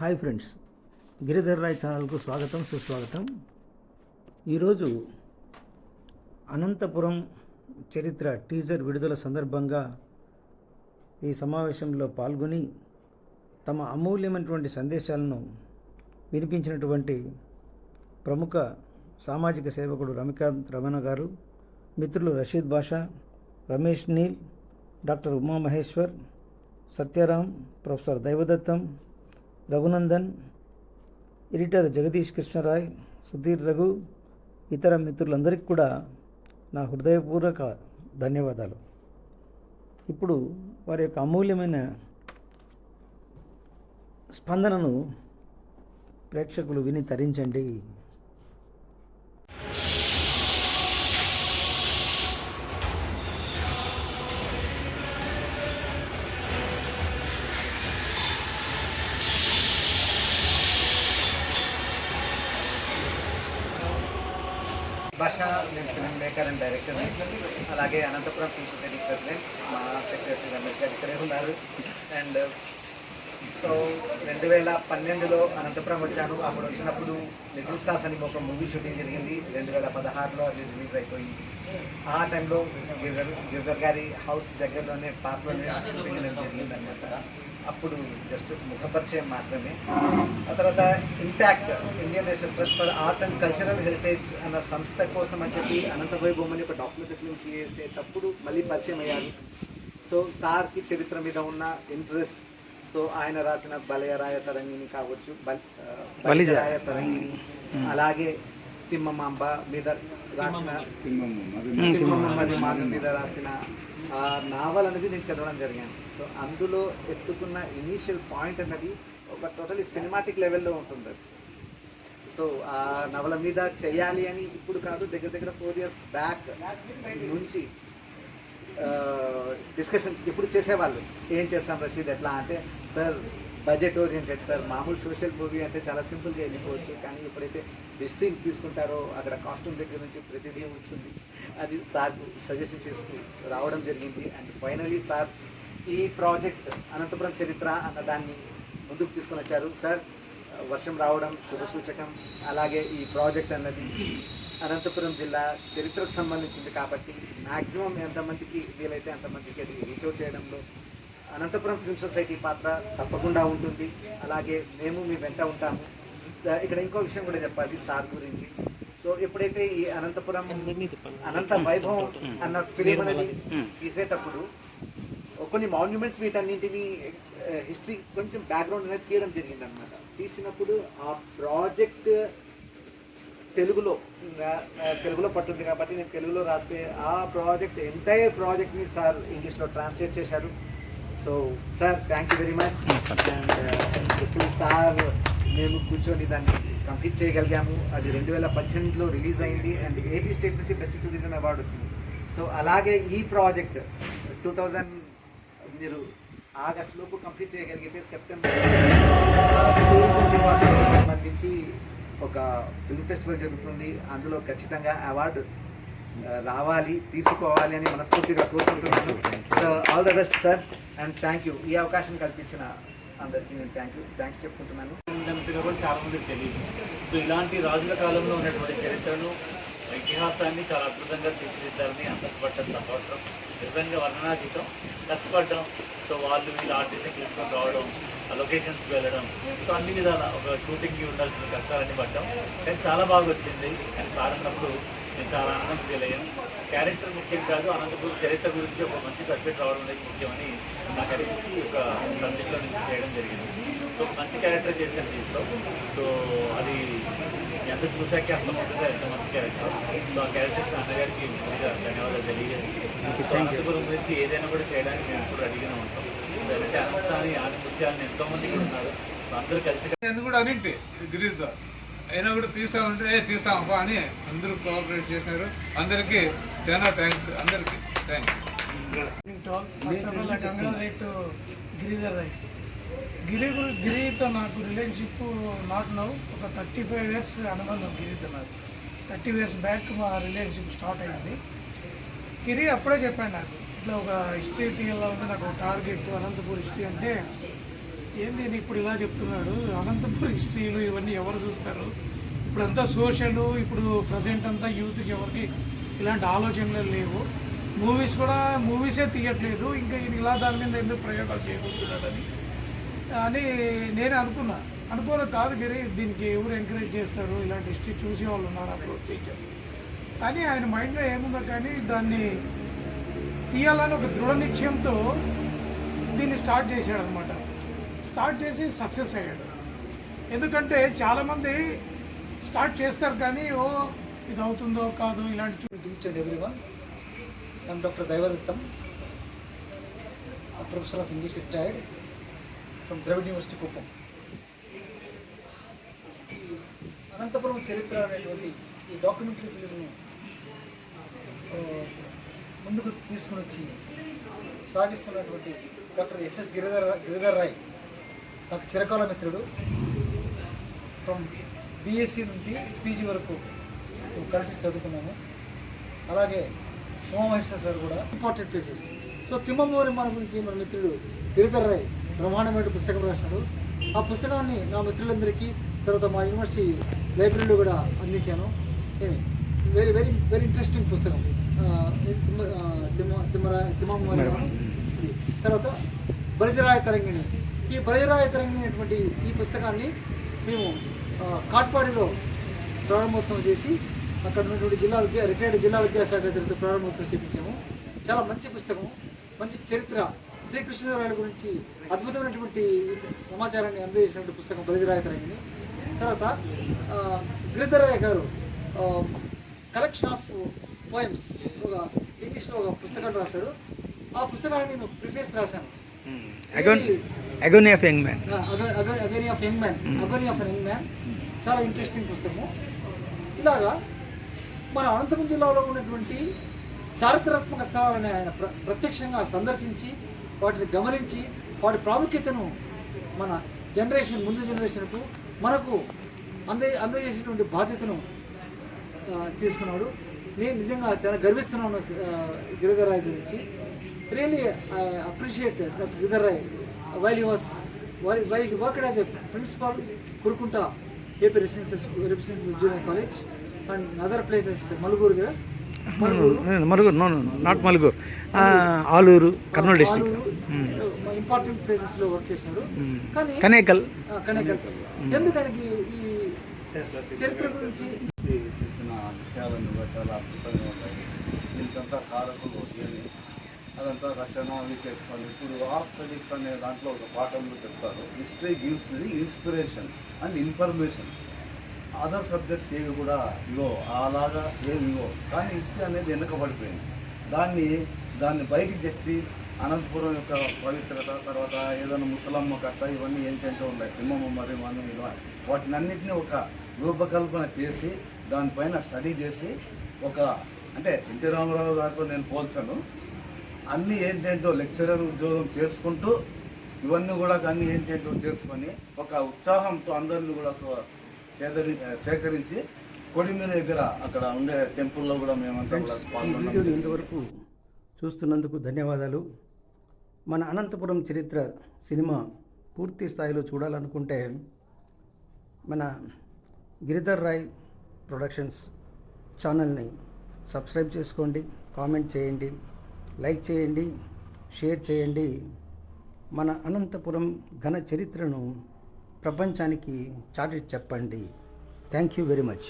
Hi friends Giridhar Roy ఛానల్కు స్వాగతం సుస్వాగతం. ఈరోజు అనంతపురం చరిత్ర టీజర్ విడుదల సందర్భంగా ఈ సమావేశంలో పాల్గొని తమ అమూల్యమైనటువంటి సందేశాలను వినిపించినటువంటి ప్రముఖ సామాజిక సేవకుడు రమికాంత్ రమణ గారు మిత్రులు Rasheed Basha Ramesh Neel doctor Umamaheshwar Satyaram professor Daivadattam Raghunandan editor Jagadish Krishnarai Sudheer Raghu ఇతర మిత్రులందరికీ కూడా నా హృదయపూర్వక ధన్యవాదాలు. ఇప్పుడు వారి యొక్క అమూల్యమైన స్పందనను ప్రేక్షకులు విని తరించండి. భాష ఫిల్మ్ మేకర్ అండ్ డైరెక్టర్ అలాగే అనంతపురం ఫిల్మ్ సొసైటీ ప్రెసిడెంట్ మా సెక్రటరీ రమేష్ గారు ఇక్కడే ఉన్నారు. అండ్ సో రెండు వేల పన్నెండులో అనంతపురం వచ్చాను. అప్పుడు వచ్చినప్పుడు లిటిల్ స్టార్స్ అని ఒక మూవీ షూటింగ్ జరిగింది. రెండు వేల పదహారులో అది రిలీజ్ అయిపోయింది. ఆ టైంలో గిరిధర్ గిరిధర్ గారి హౌస్ దగ్గరలోనే పార్క్లోనే షూటింగ్ జరిగింది అనమాట అప్పుడు జస్ట్ ముఖపరిచయం మాత్రమే. ఆ తర్వాత INTACH Indian national trust for art and cultural heritage అన్న సంస్థ కోసం అని చెప్పి అనంత వైభవం అని ఒక డాక్యుమెంటరీ ఫిల్మ్ చేసేటప్పుడు మళ్ళీ పరిచయం అయ్యారు. సో సార్కి చరిత్ర మీద ఉన్న ఇంట్రెస్ట్ సో ఆయన రాసిన బలయరాయ తరంగిణి కావచ్చు బలిజరాయ తరంగిణి అలాగే తిమ్మమాంబ మీద రాసిన తిమ్మమ్మది మార్గం మీద రాసిన ఆ నావల్ అనేది నేను చదవడం జరిగాను. సో అందులో ఎత్తుకున్న ఇనీషియల్ పాయింట్ అన్నది ఒక టోటలీ సినిమాటిక్ లెవెల్లో ఉంటుంది. అది. సో ఆ నవల మీద చేయాలి అని ఇప్పుడు కాదు దగ్గర దగ్గర ఫోర్ ఇయర్స్ బ్యాక్ నుంచి డిస్కషన్ ఎప్పుడు చేసేవాళ్ళు ఏం చేస్తాం రషీద్ ఎట్లా అంటే సార్ బడ్జెట్ ఓరియంటెడ్ సార్. మామూలు సోషల్ మూవీ అంటే చాలా సింపుల్గా వెళ్ళిపోవచ్చు. కానీ ఎప్పుడైతే డిస్ట్రిక్ట్ తీసుకుంటారో అక్కడ కాస్ట్యూమ్ దగ్గర నుంచి ప్రతిదీ ఉంటుంది. అది సార్ సజెషన్ చేస్తూ రావడం జరిగింది. అండ్ ఫైనలీ సార్ ఈ ప్రాజెక్ట్ అనంతపురం చరిత్ర అన్న దాన్ని ముందుకు తీసుకొని వచ్చారు. సార్ వర్షం రావడం శుభ సూచకం. అలాగే ఈ ప్రాజెక్ట్ అన్నది అనంతపురం జిల్లా చరిత్రకు సంబంధించింది కాబట్టి మ్యాక్సిమం ఎంతమందికి వీలైతే అంతమందికి అది రీచ్ అవుట్ చేయడంలో అనంతపురం ఫిల్మ్ సొసైటీ పాత్ర తప్పకుండా ఉంటుంది. అలాగే మేము మీ వెంట ఉంటాము. ఇక్కడ ఇంకో విషయం కూడా చెప్పాలి సార్ గురించి. సో ఎప్పుడైతే ఈ అనంతపురం అనంత వైభవం అన్న ఫిలిం అనేది తీసేటప్పుడు కొన్ని మాన్యుమెంట్స్ వీటన్నింటినీ హిస్టరీ కొంచెం బ్యాక్గ్రౌండ్ అనేది తీయడం జరిగింది అనమాట తీసినప్పుడు ఆ ప్రాజెక్ట్ తెలుగులో తెలుగులో పట్టుంది కాబట్టి నేను తెలుగులో రాస్తే ఆ ప్రాజెక్ట్ ఎంటైర్ ప్రాజెక్ట్ని సార్ ఇంగ్లీష్లో ట్రాన్స్లేట్ చేశారు. So sir thank you very much and sir మేము కూర్చొని దాన్ని కంప్లీట్ చేయగలిగాము. అది రెండు వేల పద్దెనిమిదిలో రిలీజ్ అయింది. అండ్ ఏపీ స్టేట్ నుంచి బెస్ట్ టూరిజం అవార్డు వచ్చింది. సో అలాగే ఈ ప్రాజెక్ట్ టూ థౌజండ్ మీరు ఆగస్ట్ లోపు కంప్లీట్ చేయగలిగితే సెప్టెంబర్ టూరిజం సంబంధించి ఒక ఫిల్మ్ ఫెస్టివల్ జరుగుతుంది. అందులో ఖచ్చితంగా అవార్డు రావాలి తీసుకోవాలి అని మనస్ఫూర్తిగా కోరుకుంటున్నాను. So all the best sir and thank you ఈ అవకాశం కల్పించిన అందరికీ నేను థ్యాంక్ యూ థ్యాంక్స్ చెప్పుకుంటున్నాను. ఉందన్నట్టుగా కూడా తెలియదు. సో ఇలాంటి రాజుల కాలంలో ఉన్నటువంటి చరిత్రను ఇతిహాసాన్ని చాలా అద్భుతంగా తీర్చిదిద్దాలని అంతపడ్డం తప్పవటం నిజంగా వర్ణనాతీతం. కష్టపడడం. సో వాళ్ళు వీళ్ళు ఆర్టిస్ట్ని తీసుకొని రావడం లొకేషన్స్కి వెళ్ళడం. సో అన్ని విధాల ఒక షూటింగ్కి ఉండాల్సిన కష్టాలన్నీ పడ్డాం. కానీ చాలా బాగా వచ్చింది కానీ సారినప్పుడు నేను చాలా ఆనందం ఫీల్ అయ్యాను. క్యారెక్టర్ ముఖ్యం కాదు అనంతపురం చరిత్ర గురించి ఒక మంచి సబ్జెక్ట్ రావడం అనేది ముఖ్యమని నాకు అనిపించి ఒక సబ్జెక్ట్లో నుంచి చేయడం జరిగింది. సో మంచి క్యారెక్టర్ చేశాను దీంట్లో. సో అది ఎంత చూసాకే అర్థమవుతుందో ఎంత మంచి క్యారెక్టర్ సో ఆ క్యారెక్టర్స్ అన్నగారికి ముందుగా ధన్యవాదాలు తెలియజేసి అనంతపురం గురించి ఏదైనా కూడా చేయడానికి మేము ఇప్పుడు అడిగిన ఉంటాం అంటే అనంతాన్ని ఆధిపత్యాన్ని ఎంతో మంది ఉన్నారు అందరూ కలిసి ఎందుకు కూడా అనింటి గిరీష్తో అయినా కూడా తీస్తామంటే ఏ తీస్తామప్పా అని అందరూ కోఆపరేట్ చేశారు అందరికీ చాలా థ్యాంక్స్ అందరికీ thanks first of all congratulate Giridhar Rai Giri గిరితో నాకు రిలేషన్షిప్ నాట్ నౌ ఒక థర్టీ ఫైవ్ ఇయర్స్ అనుబంధం గిరితో నాకు. థర్టీ ఇయర్స్ బ్యాక్ మా రిలేషన్షిప్ స్టార్ట్ అయింది. గిరి అప్పుడే చెప్పాడు నాకు. ఇట్లా ఒక హిస్టరీ తీయాలా ఉంది నాకు ఒక టార్గెట్ అనంతపూర్ హిస్టరీ అంటే ఏంది నేను ఇప్పుడు ఇలా చెప్తున్నాడు. అనంతపూర్ హిస్టరీలు ఇవన్నీ ఎవరు చూస్తారు? ఇప్పుడంతా సోషల్ ఇప్పుడు ప్రజెంట్ అంతా యూత్కి ఎవరికి ఇలాంటి ఆలోచనలు లేవు. మూవీస్ కూడా మూవీసే తీయట్లేదు. ఇంకా ఇది ఇలా దాని మీద ఎందుకు ప్రయోగాలు చేయబోతున్నాడని అని నేను అనుకున్నా. అనుకోను కాదు గిరి దీనికి ఎవరు ఎంకరేజ్ చేస్తారు? ఇలాంటి హిస్టరీ చూసే వాళ్ళు ఉన్నారు? అప్రోచ్ చేశారు కానీ ఆయన మైండ్లో ఏముందో కానీ దాన్ని తీయాలని ఒక దృఢ నిశ్చయంతో దీన్ని స్టార్ట్ చేశాడు అనమాట స్టార్ట్ చేసి సక్సెస్ అయ్యాడు. ఎందుకంటే చాలామంది స్టార్ట్ చేస్తారు కానీ ఓ ఇది అవుతుందో కాదు ఇలాంటి చూ- each and everyone. I am Dr. Daivadattam, a from Dravid university Kuppam Anantapur చరిత్ర అనేటువంటి ఈ డాక్యుమెంటరీ ఫిలింను ముందుకు తీసుకుని వచ్చి సాగిస్తున్నటువంటి డాక్టర్ ఎస్ఎస్ గిరిధర్ గిరిధర్ రాయ్ నాకు చిరకాల మిత్రుడు. ఫ్రమ్ బీఎస్సీ నుండి పీజీ వరకు కలిసి చదువుకున్నాము. అలాగే ఉమామహేశ్వర సార్ కూడా ఇంపార్టెంట్ ప్లేసెస్ సో తిమ్మమ్మవారి మన గురించి మన మిత్రుడు గిరిధర్ రాయ్ బ్రహ్మాండమైన పుస్తకం రాసినాడు ఆ పుస్తకాన్ని నా మిత్రులందరికీ తర్వాత మా యూనివర్సిటీ లైబ్రరీలో కూడా అందించాను. ఏమి? వెరీ వెరీ వెరీ ఇంట్రెస్టింగ్ పుస్తకం. ఆ, తిమ్మ ఆ, తిమ్మ తిమ్మరా తిమ్మమ్మవారి ఇది. తర్వాత బలిజరాయ తరంగిణి. ఈ బలిజరాయ తరంగిణి అనేటువంటి ఈ పుస్తకాన్ని మేము కాట్పాడిలో ప్రారంభోత్సవం చేసి అక్కడ ఉన్నటువంటి జిల్లా విద్యా రిటైర్డ్ జిల్లా విద్యాశాఖ చరిత్ర ప్రారంభోత్సవం చేపించాము. చాలా మంచి పుస్తకం. మంచి చరిత్ర. శ్రీకృష్ణదేవరాయల గురించి అద్భుతమైనటువంటి సమాచారాన్ని అందజేసినటువంటి పుస్తకం బలిజరాయ తరంగిణి తర్వాత ఆ, గిరిధరయ్య గారు కలెక్షన్ ఆఫ్ పోయమ్స్ ఒక ఇంగ్లీష్లో ఒక పుస్తకం రాశాడు. ఆ పుస్తకాన్ని నేను ప్రిఫేస్ రాశాను. Agony of young man agony of young man agony of young man చాలా ఇంట్రెస్టింగ్ పుస్తకము. ఇలాగా మన అనంతపురం జిల్లాలో ఉన్నటువంటి చారిత్రాత్మక స్థలాలను ఆయన ప్ర ప్రత్యక్షంగా సందర్శించి వాటిని గమనించి వాటి ప్రాముఖ్యతను మన జనరేషన్ ముందు జనరేషన్కు మనకు అందే అందజేసేటువంటి బాధ్యతను తీసుకున్నాడు. నేను నిజంగా చాలా గర్విస్తున్నాను గిరిధర్ రాయ్ గురించి. Really appreciate doctor Giridhar Rai. While he was while he work as a principal Kurukunta AP residential school residential junior college and other places Maluguru కదా Maluguru Malugu no not Malugu Aluru Kurnool district important ప్లేసెస్లో work చేసినాడు. కానీ కనేకల్. కనెకల్. ఎందుకనికి ఈ చరిత్ర గురించి? చాలా అద్భుతంగా ఉంటాయి దీనికంతా కారకులు ఏమి అదంతా రచన వీకేసుకోండి ఇప్పుడు ఆఫ్ స్టడీస్ అనే దాంట్లో ఒక పాఠంలో చెప్తారు. History gives the inspiration and information. Other subjects ఏవి కూడా ఇవో అలాగా ఏవి ఇవో కానీ హిస్టరీ అనేది వెనుకబడిపోయింది. దాన్ని దాన్ని బయటికి తెచ్చి అనంతపురం యొక్క పవిత్రత తర్వాత ఏదైనా ముసలమ్మ కట్ట ఇవన్నీ ఏంటంటే ఉన్నాయి. తిమ్మమ్మ మరి మనం ఇలా వాటిని అన్నింటినీ ఒక రూపకల్పన చేసి దానిపైన స్టడీ చేసి ఒక అంటే ఎన్టీ రామారావు గారితో నేను పోల్చను. అన్నీ ఏంటంటే లెక్చరర్ ఉద్యోగం చేసుకుంటూ ఇవన్నీ కూడా అన్నీ ఏంటంటే చేసుకొని ఒక ఉత్సాహంతో అందరిని కూడా సేదరి సేకరించి కొడిమీర దగ్గర అక్కడ ఉండే టెంపుల్లో కూడా మేమంతా పాల్గొన్నాం. వీడియోని ఇంతవరకు చూస్తున్నందుకు ధన్యవాదాలు. మన అనంతపురం చరిత్ర సినిమా పూర్తి స్థాయిలో చూడాలనుకుంటే మన గిరిధర్ రాయ్ ప్రొడక్షన్స్ ఛానల్ని సబ్స్క్రైబ్ చేసుకోండి కామెంట్ చేయండి లైక్ చేయండి షేర్ చేయండి. మన అనంతపురం ఘన చరిత్రను ప్రపంచానికి చాటి చెప్పండి థ్యాంక్ యూ వెరీ మచ్